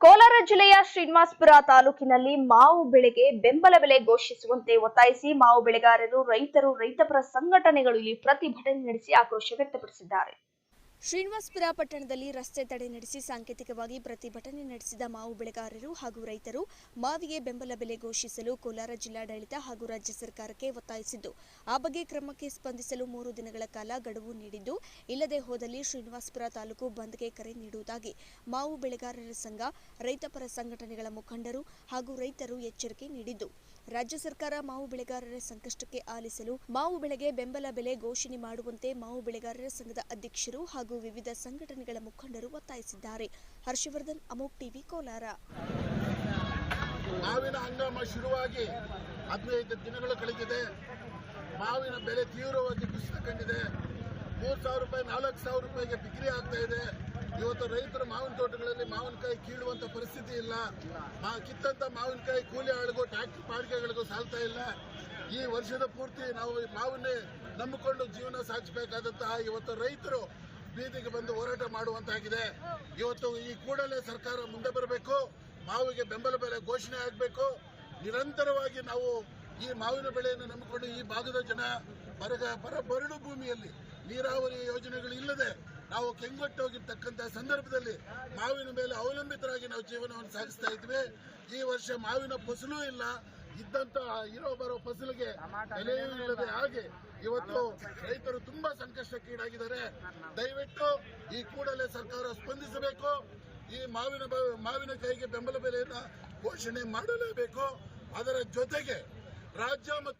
ಕೋಲಾರ ಜಿಲ್ಲೆಯ ಶ್ರೀನಿವಾಸಪುರ ತಾಲೂಕಿನಲ್ಲಿ ಮಾವು ಬೆಳೆಗೆ ಬೆಂಬಲ ಬೆಲೆ ಘೋಷಿಸುವಂತೆ ಒತ್ತಾಯಿಸಿ ಮಾವು ಬೆಳೆಗಾರರು, ರೈತರು, ರೈತಪರ ಸಂಘಟನೆಗಳು ಇಲ್ಲಿ ಪ್ರತಿಭಟನೆ ನಡೆಸಿ ಆಕ್ರೋಶ ವ್ಯಕ್ತಪಡಿಸಿದ್ದಾರೆ. ಶ್ರೀನಿವಾಸಪುರ ಪಟ್ಟಣದಲ್ಲಿ ರಸ್ತೆ ತಡೆ ನಡೆಸಿ ಸಾಂಕೇತಿಕವಾಗಿ ಪ್ರತಿಭಟನೆ ನಡೆಸಿದ ಮಾವು ಬೆಳೆಗಾರರು ಹಾಗೂ ರೈತರು ಮಾವಿಗೆ ಬೆಂಬಲ ಬೆಲೆ ಘೋಷಿಸಲು ಕೋಲಾರ ಜಿಲ್ಲಾಡಳಿತ ಹಾಗೂ ರಾಜ್ಯ ಸರ್ಕಾರಕ್ಕೆ ಒತ್ತಾಯಿಸಿದ್ದು, ಆ ಬಗ್ಗೆ ಕ್ರಮಕ್ಕೆ ಸ್ಪಂದಿಸಲು ಮೂರು ದಿನಗಳ ಕಾಲ ಗಡುವು ನೀಡಿದ್ದು, ಇಲ್ಲದೆ ಹೋದಲ್ಲಿ ಶ್ರೀನಿವಾಸಪುರ ತಾಲೂಕು ಬಂದ್ಗೆ ಕರೆ ನೀಡುವುದಾಗಿ ಮಾವು ಬೆಳೆಗಾರರ ಸಂಘ ರೈತಪರ ಸಂಘಟನೆಗಳ ಮುಖಂಡರು ಹಾಗೂ ರೈತರು ಎಚ್ಚರಿಕೆ ನೀಡಿದ್ದು. ರಾಜ್ಯ ಸರ್ಕಾರ ಮಾವು ಬೆಳೆಗಾರರ ಸಂಕಷ್ಟಕ್ಕೆ ಆಲಿಸಲು ಮಾವು ಬೆಳೆಗೆ ಬೆಂಬಲ ಬೆಲೆ ಘೋಷಣೆ ಮಾಡುವಂತೆ ಮಾವು ಬೆಳೆಗಾರರ ಸಂಘದ ಅಧ್ಯಕ್ಷರು ಹಾಗೂ ವಿವಿಧ ಸಂಘಟನೆಗಳ ಮುಖಂಡರು ಒತ್ತಾಯಿಸಿದ್ದಾರೆ. ಹರ್ಷವರ್ಧನ್, ಅಮೋಕ್ ಟಿವಿ, ಕೋಲಾರ. ಮಾವಿನ ಹಂಗಾಮ ಶುರುವಾಗಿ ಹದಿನೈದು ದಿನಗಳು ಕಳೆದಿದೆ. ಮಾವಿನ ಬೆಲೆ ತೀವ್ರವಾಗಿ ಕುಸಿತ ಕಂಡಿದೆ. ಮೂರು ಸಾವಿರ ರೂಪಾಯಿ, ನಾಲ್ಕು ಸಾವಿರ ರೂಪಾಯಿಗೆ ಬಿಕ್ರಿ ಆಗ್ತಾ ಇದೆ. ಇವತ್ತು ರೈತರು ಮಾವಿನ ತೋಟಗಳಲ್ಲಿ ಮಾವಿನಕಾಯಿ ಕೀಳುವಂತ ಪರಿಸ್ಥಿತಿ ಇಲ್ಲ. ಕಿತ್ತಂತ ಮಾವಿನಕಾಯಿ ಕೂಲಿ ಆಳಿಗೂ ಟ್ಯಾಕ್ಟರ್ ಪಾಡಿಕೆಗಳಿಗೂ ಸಾಲ್ತಾ ಇಲ್ಲ. ಈ ವರ್ಷದ ಪೂರ್ತಿ ನಾವು ಮಾವನ್ನೇ ನಂಬಿಕೊಂಡು ಜೀವನ ಸಾಗಿಸಬೇಕಾದಂತಹ ಇವತ್ತು ರೈತರು ಬೀದಿಗೆ ಬಂದು ಹೋರಾಟ ಮಾಡುವಂತಾಗಿದೆ. ಇವತ್ತು ಈ ಕೂಡಲೇ ಸರ್ಕಾರ ಮುಂದೆ ಬರಬೇಕು. ಮಾವಿಗೆ ಬೆಂಬಲ ಬೆಲೆ ಘೋಷಣೆ ಆಗಬೇಕು. ನಿರಂತರವಾಗಿ ನಾವು ಈ ಮಾವಿನ ಬೆಳೆಯನ್ನು ನಂಬಿಕೊಂಡು ಈ ಭಾಗದ ಜನ ಬರಗ ಬರ ಬರಡು ಭೂಮಿಯಲ್ಲಿ ನೀರಾವರಿ ಯೋಜನೆಗಳು ಇಲ್ಲದೆ ನಾವು ಕೆಂಗೊಟ್ಟೋಗಿರ್ತಕ್ಕಂಥ ಸಂದರ್ಭದಲ್ಲಿ ಮಾವಿನ ಮೇಲೆ ಅವಲಂಬಿತರಾಗಿ ನಾವು ಜೀವನವನ್ನು ಸಾಗಿಸ್ತಾ ಇದ್ವಿ. ಈ ವರ್ಷ ಮಾವಿನ ಫಸಲು ಇಲ್ಲ. ಇದ್ದಂತ ಇರೋ ಬರೋ ಫಸಲಿಗೆ ಬೆಲೆಯೂ ಇಲ್ಲದೆ ಹಾಗೆ ಇವತ್ತು ರೈತರು ತುಂಬಾ ಸಂಕಷ್ಟಕ್ಕೀಡಾಗಿದ್ದಾರೆ ದಯವಿಟ್ಟು ಈ ಕೂಡಲೇ ಸರ್ಕಾರ ಸ್ಪಂದಿಸಬೇಕು. ಈ ಮಾವಿನ ಮಾವಿನ ಕೈಗೆ ಬೆಂಬಲ ಬೆಲೆಯನ್ನ ಘೋಷಣೆ ಮಾಡಲೇಬೇಕು. ಅದರ ಜೊತೆಗೆ ರಾಜ್ಯ ಮತ್ತು